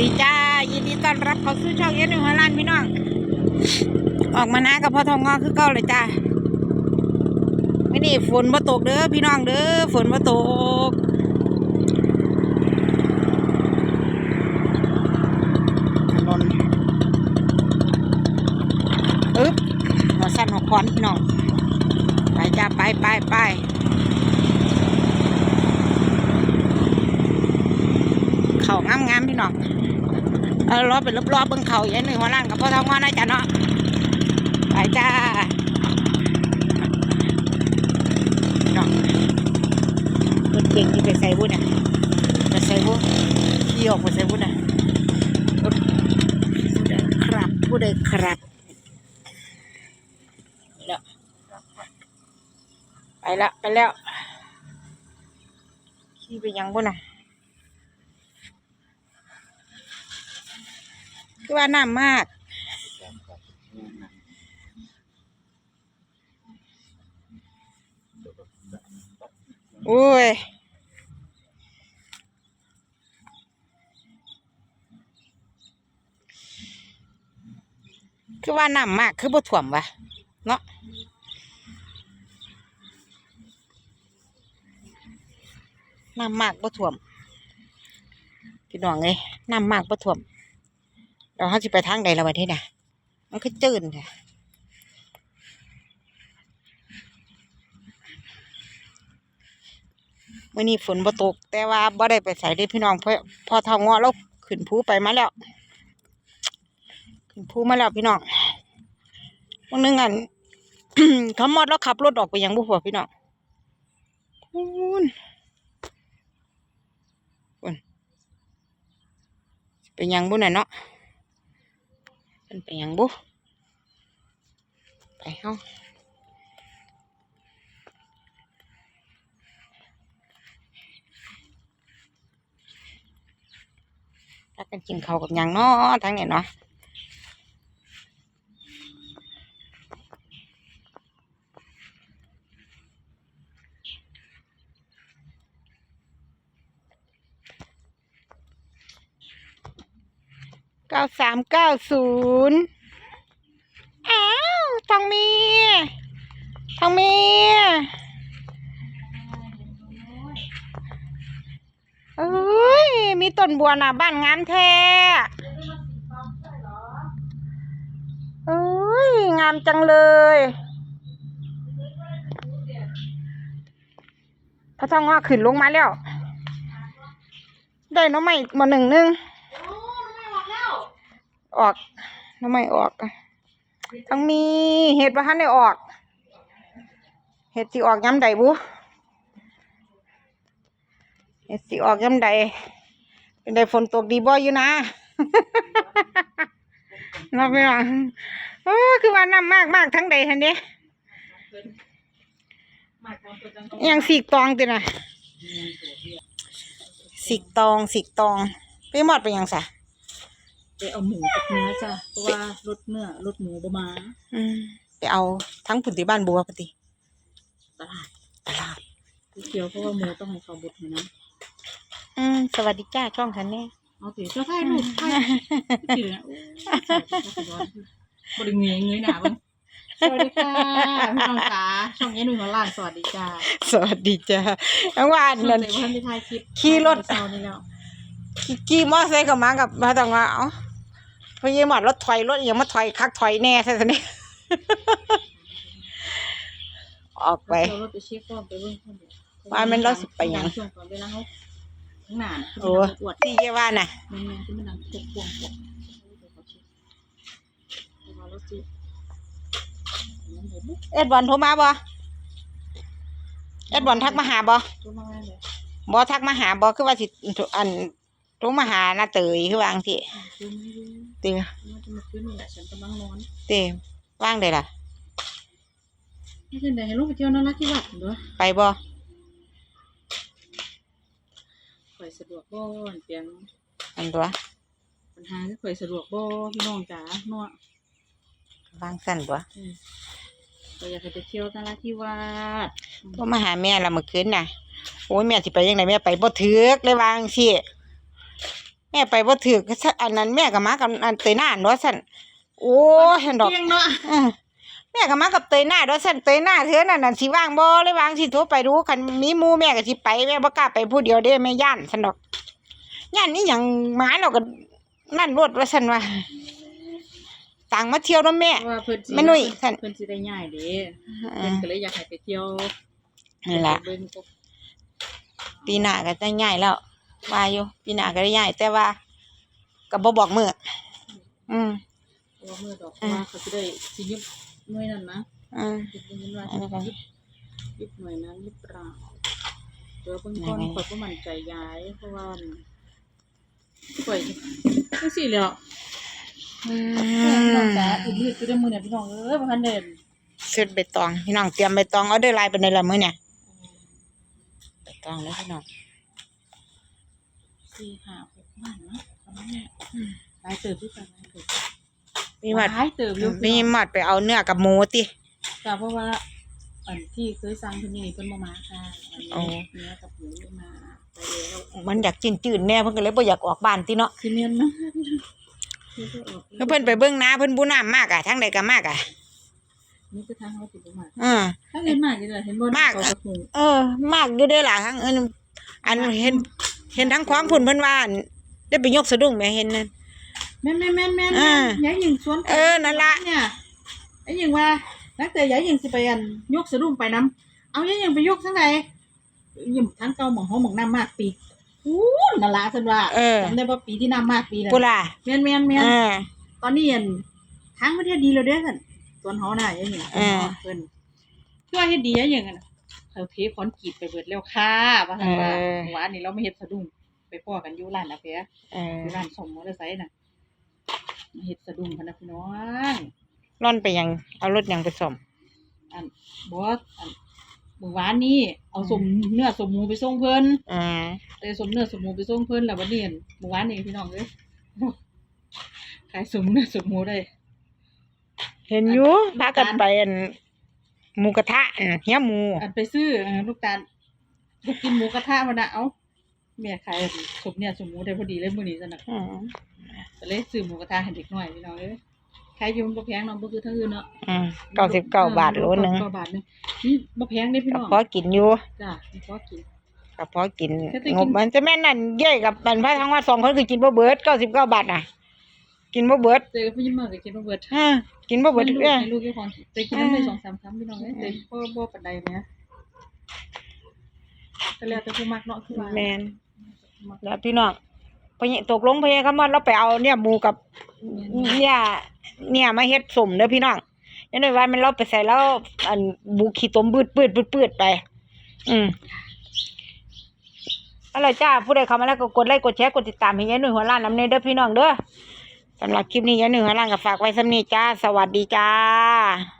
ดีจ้า ยินดีต้อนรับเข้าสู่ช่องเย็นหนึ่งหัวล้านพี่น้อง ออกมานะกับพ่อทองงอคือเก่าเลยจ้าไม่นี่ฝนมาตกเด้อพี่น้องเด้อฝนมาตกถนนอึ๊บหัวสั้นหัวคอนพี่น้อง ไปจ้าไปไปไป เขางามงามๆพี่น้องเออรอบเป็นรอบๆเบิ่งเขาอย่างหนึ่งหัวล้านกับพ่อทองงอนะจ้ะเนาะไปจ้าเน้องรถเก่งที่ไปใส่บุญเนี่ยไปใส่บุญขี่ออกไปใส่บุญเนี่ยรถผู้ใดครับผู้ใดครับแล้วไปแล้วไปแล้วขี่ไปยังบุญน่ะ คือว่าน้ำมาก โอ้ยคือว่าน้ำมากคือบ่ถ่วมวะเนาะน้ำมากบ่ถ่วมพี่น้องเอ้ยน้ำมากบ่ถ่วม เราเขาจะไปทางใดละวันที่น่ะมันก็จืดค่ะมื่อนี้ฝนบ่ตก แต่ว่าบ่ได้ไปใส่ได้พี่น้องเพราะพอเท่างอแล้วขึ้นภูไปมาแล้ว ขึ้นภูมาแล้วพี่น้องวันนึงอันเขามอดแล้วขับรถออกไปยังบุพพี่น้องพูนพูนไปยังบุน่ะเนาะ เป็นไปหยังบุไปเฮาถ้ากันกินข้าวกับหยังเนาะทั้งเนี่ยเนาะ ก้าสามเก้าศูนย์อ้าวทองมีทองมีเอ้ย มีต้นบัวน่ะ บ้านงามแท้เอ้ย งามจังเลยพระทองงอขึ้นลงมาแล้ว ได้น้องใหม่มาหนึ่งหนึง ออกหน้องใหม่ออกอะต้องมีเห็ดว่าท่านได้ออก เห็ดสิออกย้ำใดบุเห็ดสิออกย้ำใดเป็นใดฝนตกดีบ่อยู่นะเราไปหลังโอ้คือว่าน้ำมากมากทั้งใดทันเด้อิหยังสีกตองตินะสีกตองสีกตองไปหมดไปหยังสะ ไปเอาหมูกับเนื้อจ้ะเพราะว่ารสเนื้อรสหมูบมาอืมไปเอาทั้งผุนที่บ้านบัวปฏิตลาดตลาดเกี่ยวเพราะว่าหมูต้องให้เขาบดให้นะอืมสวัสดีจ้าช่องฉันเนี่ยเอาสิเจ้าไทยลูกไทยกินแล้วโอ้ยสวัสดีครับบริเงยเงยหนาบ้างสวัสดีค่ะพี่น้องจ๋าช่องเย็นหนุ่ยของหลานสวัสดีจ้าสวัสดีจ้าอังว่าอันช่วนั้งนเด็กวันที่ถ่ายคลิปขี่รถ เช้านี่แล้ว ขี่ขี่มอไซค์กับมากับมาต่างว่าเอ้า พอยี่หมดรถถอยรถอหย่างมาถอยคักถอยแน่ใช่ไหมเนี่ยออกไปเรารถไปเช็คก่อนไปเบิ่งก่อนเดี๋ยวว่ามันรถสิไปหยังช่วงก่อนเวลาเขาข้างหน้าน่ะโอ้อวดที่เยาว่าน่ะแม่นๆที่มันดังพวกพวงพวกเดี๋ยวเขาเช็คเพราะว่ารถสิมันเดี๋ยวบุ๊เอ็ดบอลโทรมาบ่เอ็ดบอลทักมาหาบ่ตัวมาเลยบ่ทักมาหาบ่คือว่าสิอัน โทรมาหาหน้าเตยคือวาจั่งที่คือไม่รู้เตีว่าจะมาขึ้นนี่แหละฉันกำลังนอนเตีว่างได้ล่ะนี่คือไหนให้ลูกไปเที่ยวนาราธิวาสเห็นด้วยไปบ่ข่อยสะดวกบ่เปลี่ยนอันตัวปัญหาคือข่อยสะดวกบ่พี่น้องจ๋าเนาะวางสั่นบ่อืมข่อยอยากให้ไปเที่ยวนาราธิวาสโทรมาหาแม่ละเมื่อคืนน่ะโอ้ยแม่สิไปยังไงแม่ไปบ่ถึกเลยวาจั่งสิ แม่ไปบ่ถืออันนั้นแม่ก็มากับอันเตยหน้าเนาะสั่นโอ้ยหั่นดอกเก่งเนาะเออแม่ก็มากับเตยหน้าเนาะสั่นเตยหน้าเธอนั่นน่ะสิว่างบ่เลยวางสิโทรไปดูคันมีหมู่แม่ก็สิไปแม่บ่กล้าไปผู้เดียวเด้แม่ย่านสั่นดอกย่านนี่หยังหมาเราก็นั่นรวดว่าสั่นว่าต่างมาเที่ยวเนาะแม่เพราะว่าเพิ่นสิแม่นุ่ยสั่นเพิ่นสิได้ง่ายเด้เอเพิ่นอก็เลยอยากให้ไปเที่ยวนั่นล่ะเบิ่งพวกปีหน้าก็จะย้ายแล้ว ว่าอยู่ปีหน้าก็ได้ย้ายแต่ว่าก็บ่บอกมื้ออืมเพราะว่ามือดอกเพอ่าราะว่าเขาสิได้สิยึดหน่วยนั้นนะอืมคิดว่าว่าอันนี้ก็ยึดยึดหน่วยนั้นหรือเปล่าเดี๋ยวเบิ่งก่อนยังไงข่อยบ่มั่นใจย้ายเพราะว่าข่อยจังซี่แหล้วอืน้องมจ๋าอุ่นมืดคือได้มื้อเนี่ยพี่น้องเอ้ยบ่ทันได้เสร็จใบตองพี่น้องเตรียมใบตองเอาเด้อลายเป็นในละมื้อเนี่ยใบตองแล้วพี่น้อง สี่ห้าหกบ้านเนาะประมาณนี้หลายเติบด้วยกันหลายเติบมีหมัดหลายเติบอยู่มีหมัดไปเอาเนื้อกับหมูติแต่เพราะว่าอันที่เคยสั่งเพิ่นนี่เพิ่นบ่มาค่ะอันนี้อ๋อเนื้อกับหมูไม่มาไปแล้วมันอยากจืดๆแน่เพิ่นก็เลยบ่อยากออกบ้านติเนาะซีเมนต์นะคือก็ออกแล้วเพิ่นไปเบิ่งนาเพิ่นบ่น้ำมากอะทางใดก็มากอะนี่คือทางเขาติดบ่มาอือถ้าเห็นมากอยู่เลยเห็นบ่มากเขากับหมูเออ มากอยู่เด้อล่ะทางอื่นอันเห็น เห็นทั้งของพุ่นเพิ่นว่าอั่นได้ไปยกสะดุ้งแม่เห็นนั่น แม่นแม่นแม่นแม่นอ่ายายหญิงสวนเออนั่นล่ะ เนี่ยไอ้หญิงว่านักแต่ยายหญิงสิไปอันยกสะดุ้งไปน้ำเอายายหญิงไปยกทั้งไหนยิ่มทั้งเก่าหม่องห้องหม่องน้ำมากปีอู้นั่นล่ะเพิ่นว่าเออจำได้ว่าปีที่น้ำมากปีนั้นปุล่ะแม่นแม่นแม่น เออ ตอนนี้อันทางประเทศดีแล้วเด้อท่านสวนเฮาน่ะยังหยังเออ เพิ่นเพื่อเฮ็ดดีอะหยังอะน่ะ เขาเทคอนกรีตไปเบิดแล้วค่ะว่าซั่นว่าเมื่อวานนี้เราไม่เฮ็ดสะดุ้งไปพ้อกันอยู่ร้านอาแฟเอออยู่ร้านสมมอเตอร์ไซค์น่ะมาเฮ็ดสะดุ้งพะนะพี่น้องร่อนไปยัง เอารถยังไปส่งอันบ่อันเมื่อวานนี้เอาสมเนื้อสมหมูไปส่งเพิ่นอืมเลยสมเนื้อสมหมูไปส่งเพิ่นแล้ววันนี้อั่นเมื่อวานนี้พี่น้องเอ้ยขายสมเนื้อสมหมูได้ เห็นอยู่พากันไปอัน หมูกระทะอันเฮียหมูอันไปซื้อเออลูกตาลอยากกินหมูกระทะมันนะเอ้าแม่ขายสมเนี่ยสมหมูได้พอดีเลยมื้อนี้ซั่นน่ะอืมก็เลยซื้อหมูกระทะให้เด็กน้อยพี่น้องเอ้ยขายอยู่มันบ่แพงเนาะบ่คือทางอื่นเนาะอืมเก้าสิบเก้าบาทโลนึงเก้าบาทหนึงนี่บ่แพงเด้พี่ก็น้องพอกินอยู่จ้ะพอกิน ก็พอกินแค่ได้กิน งบมันจะแม่นนั่นเย่กับมันพระทั้งว่าสองคนคือกินบ่เบิดเก้าสิบเก้าบาทน่ะ กินบ่เบิดเจอพี่ยิ้มมากก็กินบ่เบิดเออ กินบ่เบิดให้ลูกเออให้ลูกเจ้าของเจอกินน้ำได้สองสามคำพี่น้องเอ้ยเจอบ่บ่ปานใดแหมก็แล้วแต่ผู้มักเนาะคือว่าแม่นมักแล้วพี่น้องพญตกลงพญคำว่าเราไปเอาเนี่ยหมูกับเนี่ยเนี่ยมาเฮ็ดสมเด้อพี่น้องยันด้วยว่ามันเราไปใส่แล้วอันบุขี้ตมบืดปืดปืดปืดไป อืมอะไรจ้าผู้ใดเข้ามาแล้วก็กดไลค์กดแชร์กดติดตามให้ยายหนุ่ยหัวล้านน้ำเนยเด้อพี่น้องเด้อ สำหรับคลิปนี้ยันหนึ่งหัวล้านก็ฝากไว้สำนีจ้า สวัสดีจ้า